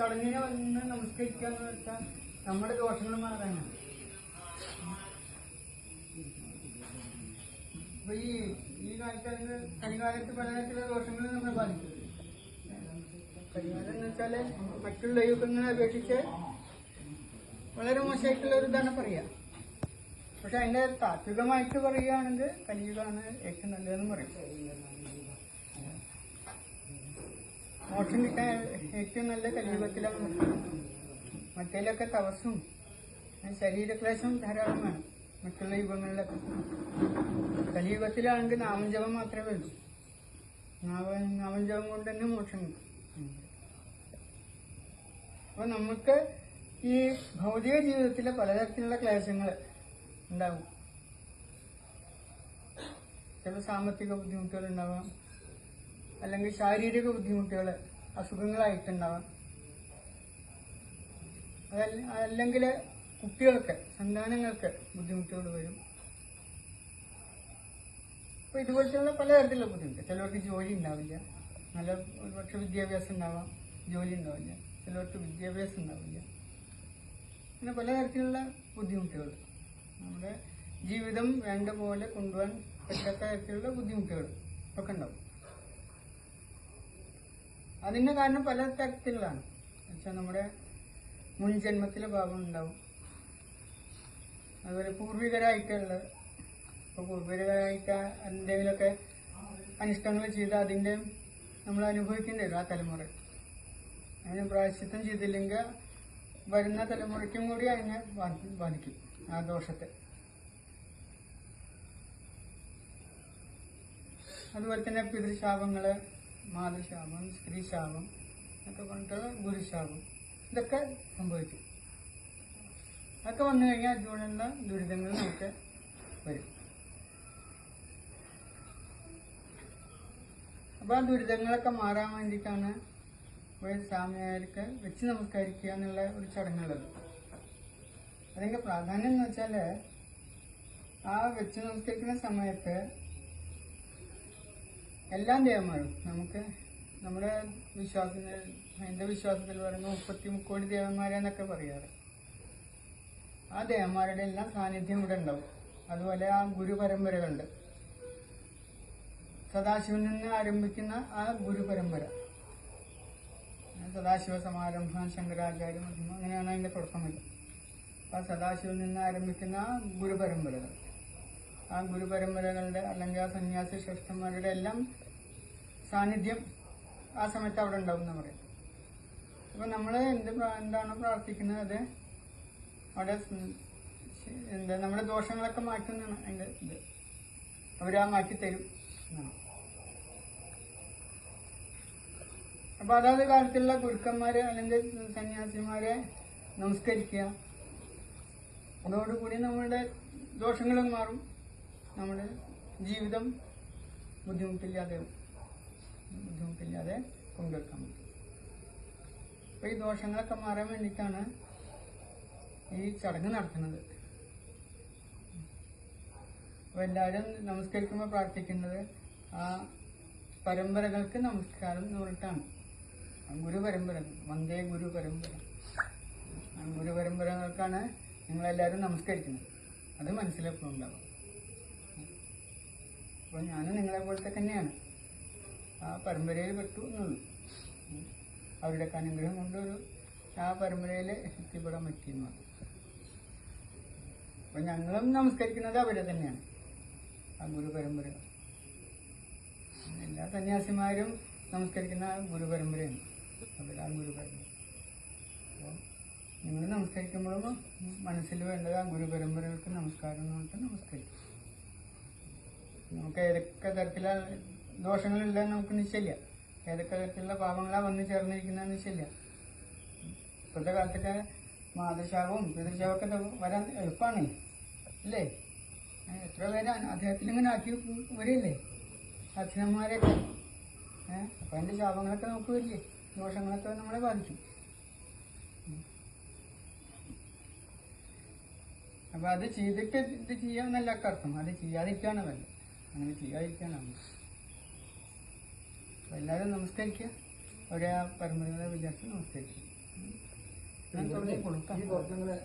ചടങ്ങിനെ വന്ന് നമസ്കരിക്കുക എന്ന് വെച്ചാൽ നമ്മുടെ ദോഷങ്ങൾ മാറാനാണ് അപ്പൊ ഈ ഈ കാലത്ത് അതിന് കലികാലത്ത് പലതരത്തിലുള്ള ദോഷങ്ങൾ നമ്മളെ ബാധിക്കും. കലികാലം എന്ന് വെച്ചാൽ മറ്റുള്ള യുഗങ്ങളെ അപേക്ഷിച്ച് വളരെ മോശമായിട്ടുള്ള ഒരു ഇതാണ് പറയാ. പക്ഷെ അതിന്റെ താത്വികമായിട്ട് പറയുകയാണെങ്കിൽ കലിയുഗമാണ് ഏറ്റവും നല്ലതെന്ന് പറയും. മോക്ഷം കിട്ടാൻ ഏറ്റവും നല്ല കലിയുഗത്തിലാണ് മറ്റേലൊക്കെ തപസ്സും ശരീരക്ലേശവും ധാരാളമാണ് മറ്റുള്ള യുഗങ്ങളിലൊക്കെ. കലിയുഗത്തിലാണെങ്കിൽ നാമജപം മാത്രമേ വേണ്ടൂ നാമ നാമജപം കൊണ്ട് തന്നെ മോക്ഷം കിട്ടും. അപ്പൊ നമുക്ക് ഈ ഭൗതിക ജീവിതത്തിലെ പലതരത്തിലുള്ള ക്ലേശങ്ങൾ ഉണ്ടാവും. ചില സാമ്പത്തിക ബുദ്ധിമുട്ടുകൾ ഉണ്ടാവാം. അല്ലെങ്കിൽ ശാരീരിക ബുദ്ധിമുട്ടുകൾ അസുഖങ്ങളായിട്ടുണ്ടാവാം. അല്ലെങ്കിൽ കുട്ടികൾക്ക് സന്താനങ്ങൾക്ക് ബുദ്ധിമുട്ടുകൾ വരും. അപ്പൊ ഇതുപോലത്തെയുള്ള പലതരത്തിലുള്ള ബുദ്ധിമുട്ട്. ചിലവർക്ക് ജോലി ഉണ്ടാവില്ല. നല്ല ഒരുപക്ഷെ വിദ്യാഭ്യാസം ഉണ്ടാവാം. ജോലി ഉണ്ടാവില്ല. ചിലവർക്ക് വിദ്യാഭ്യാസം ഉണ്ടാവില്ല. അങ്ങനെ പലതരത്തിലുള്ള ബുദ്ധിമുട്ടുകൾ. നമ്മുടെ ജീവിതം വേണ്ട പോലെ കൊണ്ടുപോകാൻ പറ്റാത്ത തരത്തിലുള്ള ബുദ്ധിമുട്ടുകൾ ഒക്കെ ഉണ്ടാവും. അതിന്റെ കാരണം പല തരത്തിലുള്ളതാണ്. എന്നുവെച്ചാൽ നമ്മുടെ മുൻജന്മത്തിലെ ഭാവം ഉണ്ടാവും അതുപോലെ പൂർവികരായിട്ടുള്ളത് ഇപ്പോൾ പൂർവികരായിട്ട് എന്തെങ്കിലുമൊക്കെ അനിഷ്ടങ്ങൾ ചെയ്ത് അതിന്റെ നമ്മൾ അനുഭവിക്കേണ്ടി വരും ആ തലമുറ. അതിന് പ്രായശ്ചിത്തം ചെയ്തില്ലെങ്കിൽ വരുന്ന തലമുറയ്ക്കും കൂടി അതിനെ ബാധി- ബാധിക്കും ആ ദോഷത്തെ. അതുപോലെ തന്നെ പിതൃശാപങ്ങൾ മാതൃശാപം സ്ത്രീശാപം എന്നൊക്കെ പറഞ്ഞിട്ടുള്ള ഗുരുശാപം. ഇതൊക്കെ സംഭവിക്കും അതൊക്കെ വന്നു കഴിഞ്ഞാൽ അതുകൊണ്ടുള്ള ദുരിതങ്ങൾ നമുക്ക് വരും. അപ്പൊ ആ ദുരിതങ്ങളൊക്കെ മാറാൻ വേണ്ടിയിട്ടാണ് ഇവിടെ സ്വാമിയാർക്ക് വെച്ച് നമസ്കരിക്കുക എന്നുള്ള ഒരു ചടങ്ങുള്ളത്. അതിന്റെ പ്രാധാന്യം എന്ന് വെച്ചാൽ ആ വെച്ച് നമസ്കരിക്കുന്ന സമയത്ത് എല്ലാ ദേവന്മാരും നമുക്ക് നമ്മുടെ വിശ്വാസത്തിൽ എന്റെ വിശ്വാസത്തിൽ പറയുന്ന മുപ്പത്തി മുക്കോടി ദേവന്മാരെന്നൊക്കെ പറയാറ്. ആ ദേവന്മാരുടെ എല്ലാം സാന്നിധ്യം ഇവിടെ ഉണ്ടാവും. അതുപോലെ ആ ഗുരുപരമ്പരകളുണ്ട്. സദാശിവനിൽ നിന്ന് ആരംഭിക്കുന്ന ആ ഗുരുപരമ്പര. സദാശിവ സമാരംഭം ശങ്കരാചാര്യം അങ്ങനെയാണ് അതിന്റെ തുടക്കം വരുന്നത്. ആ സദാശിവനിൽ നിന്ന് ആരംഭിക്കുന്ന ആ ഗുരുപരമ്പരകൾ. ആ ഗുരുപരമ്പരകളുടെ അല്ലെങ്കിൽ ആ സന്യാസി ശ്രേഷ്ഠന്മാരുടെ എല്ലാം സാന്നിധ്യം ആ സമയത്ത് അവിടെ ഉണ്ടാവും എന്ന് പറയും. അപ്പൊ നമ്മൾ എന്ത് എന്താണോ പ്രാർത്ഥിക്കുന്നത് അത് അവിടെ എന്താ നമ്മുടെ ദോഷങ്ങളൊക്കെ മാറ്റുന്നതാണ് അതിന്റെ ഇത്. അവരാ മാറ്റി തരും. അപ്പൊ അതാത് കാലത്തുള്ള ഗുരുക്കന്മാരെ അല്ലെങ്കിൽ സന്യാസിമാരെ നമസ്കരിക്കുക. അതോടുകൂടി നമ്മളുടെ ദോഷങ്ങളും മാറും. നമ്മുടെ ജീവിതം ബുദ്ധിമുട്ടില്ലാതെ ബുദ്ധിമുട്ടില്ലാതെ കൊണ്ടുവെക്കാൻ പറ്റും. അപ്പൊ ഈ ദോഷങ്ങളൊക്കെ മാറാൻ വേണ്ടിയിട്ടാണ് ഈ ചടങ്ങ് നടത്തുന്നത്. അപ്പൊ എല്ലാവരും നമസ്കരിക്കുമ്പോൾ പ്രാർത്ഥിക്കുന്നത് ആ പരമ്പരകൾക്ക് നമസ്കാരം എന്ന് പറഞ്ഞിട്ടാണ്. ഗുരു പരമ്പര വന്ദേ ഗുരു പരമ്പര. ഗുരു പരമ്പരകൾക്കാണ് നിങ്ങളെല്ലാവരും നമസ്കരിക്കുന്നത്. അത് മനസ്സിലെപ്പോഴും ഉണ്ടാവും അപ്പോൾ ഞാനും നിങ്ങളെ പോലത്തെ തന്നെയാണ്. ആ പരമ്പരയിൽ പെട്ടു എന്നുള്ളൂ അവരുടെ അനുഗ്രഹം കൊണ്ടൊരു ആ പരമ്പരയിൽ എത്തിപ്പെടാൻ പറ്റിയെന്ന് അപ്പൊ ഞങ്ങളും നമസ്കരിക്കുന്നത് അവരെ തന്നെയാണ്. ആ ഗുരു പരമ്പര എല്ലാ സന്യാസിമാരും നമസ്കരിക്കുന്ന ഗുരു പരമ്പരയാണ് അവരാ ഗുരു പരമ്പര അപ്പോൾ നിങ്ങൾ നമസ്കരിക്കുമ്പോഴും മനസ്സിൽ വേണ്ടത് ആ ഗുരു പരമ്പരകൾക്ക് നമസ്കാരം എന്ന് പറഞ്ഞിട്ട് നമസ്കരിക്കും. നമുക്ക് ഏതൊക്കെ തരത്തിലുള്ള ദോഷങ്ങളുണ്ടെന്ന് നമുക്ക് നിശ്ചയില്ല. ഏതൊക്കെ തരത്തിലുള്ള പാപങ്ങളാ വന്നു ചേർന്നിരിക്കുന്ന നിശ്ചയില്ല. ഇപ്പോഴത്തെ കാലത്തൊക്കെ മാതൃശാപവും പിതൃശാപമൊക്കെ വരാൻ എളുപ്പമാണ് അല്ലേ? എത്ര പേര് അദ്ദേഹത്തിൽ ഇങ്ങനെ ആക്കി വരില്ലേ? അച്ഛനന്മാരെയൊക്കെ ഏഹ് അപ്പൊ അതിന്റെ ശാപങ്ങളൊക്കെ നമുക്ക് വരില്ലേ? ദോഷങ്ങളൊക്കെ നമ്മളെ ബാധിക്കും. അപ്പൊ അത് ചെയ്തിട്ട് ഇത് ചെയ്യാന്നല്ല അർത്ഥം. അത് ചെയ്യാതിരിക്കാണ് നല്ലത്. അങ്ങനെ ചെയ്യാതിരിക്കാൻ നമ്മൾ അപ്പം എല്ലാവരും നമസ്കരിക്കുക. അവരെ ആ പരമ്പരകളെ വിചാരിച്ച് നമസ്കരിക്കുക ഞാൻ തുടങ്ങി കൊടുക്കാം. ഈ കുറച്ചങ്ങനെ